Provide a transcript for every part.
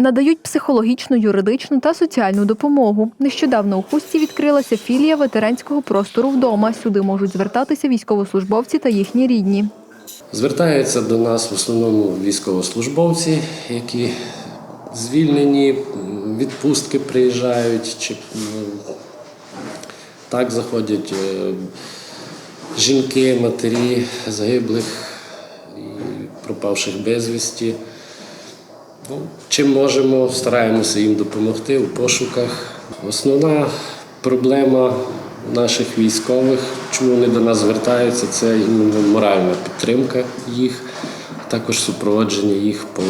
Надають психологічну, юридичну та соціальну допомогу. Нещодавно у Хустці відкрилася філія ветеранського простору вдома. Сюди можуть звертатися військовослужбовці та їхні рідні. Звертаються до нас в основному військовослужбовці, які звільнені, відпустки приїжджають, чи так заходять е, жінки, матері загиблих і пропавших безвісті. Ну, чим можемо, стараємося їм допомогти у пошуках. Основна проблема наших військових, чому вони до нас звертаються, це моральна підтримка їх, також супроводження їх по,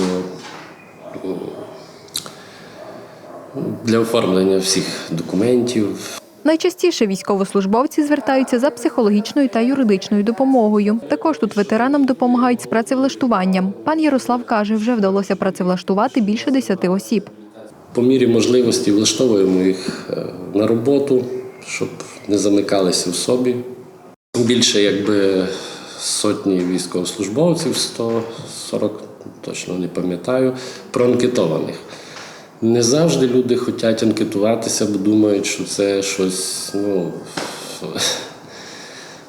для оформлення всіх документів, Найчастіше військовослужбовці звертаються за психологічною та юридичною допомогою. Також тут ветеранам допомагають з працевлаштуванням. Пан Ярослав каже, вже вдалося працевлаштувати більше десяти осіб. По мірі можливості влаштовуємо їх е, на роботу, щоб не замикалися в собі. Більше якби сотні військовослужбовців, 140, точно не пам'ятаю, проанкетованих. Не завжди люди хочуть анкетуватися, бо думають, що це щось, ну,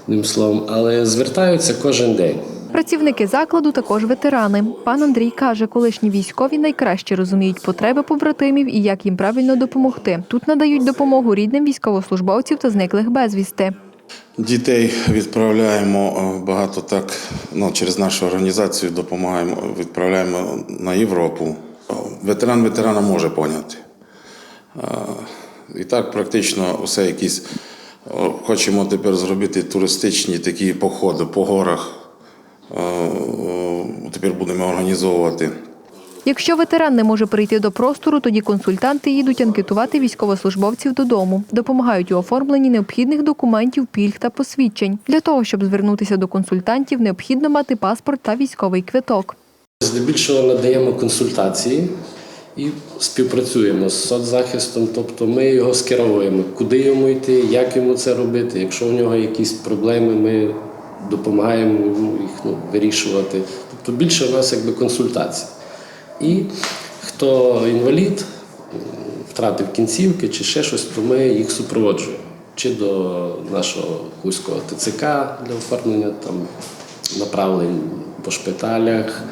одним словом, але звертаються кожен день. Працівники закладу також ветерани. Пан Андрій каже, колишні військові найкраще розуміють потреби побратимів і як їм правильно допомогти. Тут надають допомогу рідним військовослужбовців та зниклих безвісти. Дітей відправляємо е, багато так, ну, через нашу організацію допомагаємо, відправляємо на Європу. Ветеран ветерана може поняти. І так практично все якісь хочемо тепер зробити туристичні такі походи по горах. Тепер будемо організовувати. Якщо ветеран не може прийти до простору, тоді консультанти їдуть анкетувати військовослужбовців додому, допомагають у оформленні необхідних документів, пільг та посвідчень. Для того, щоб звернутися до консультантів, необхідно мати паспорт та військовий квиток. Здебільшого надаємо консультації і співпрацюємо з соцзахистом, тобто ми його скеровуємо, куди йому йти, як йому це робити. Якщо у нього якісь проблеми, ми допомагаємо їх ну, вирішувати. Тобто більше у нас якби консультацій. І хто інвалід, втратив кінцівки чи ще щось, то ми їх супроводжуємо. Чи до нашого Хуського ТЦК для оформлення там, направлень по шпиталях.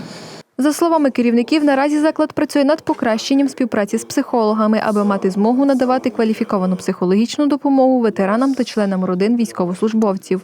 За словами керівників, наразі заклад працює над покращенням співпраці з психологами, аби мати змогу надавати кваліфіковану психологічну допомогу ветеранам та членам родин військовослужбовців.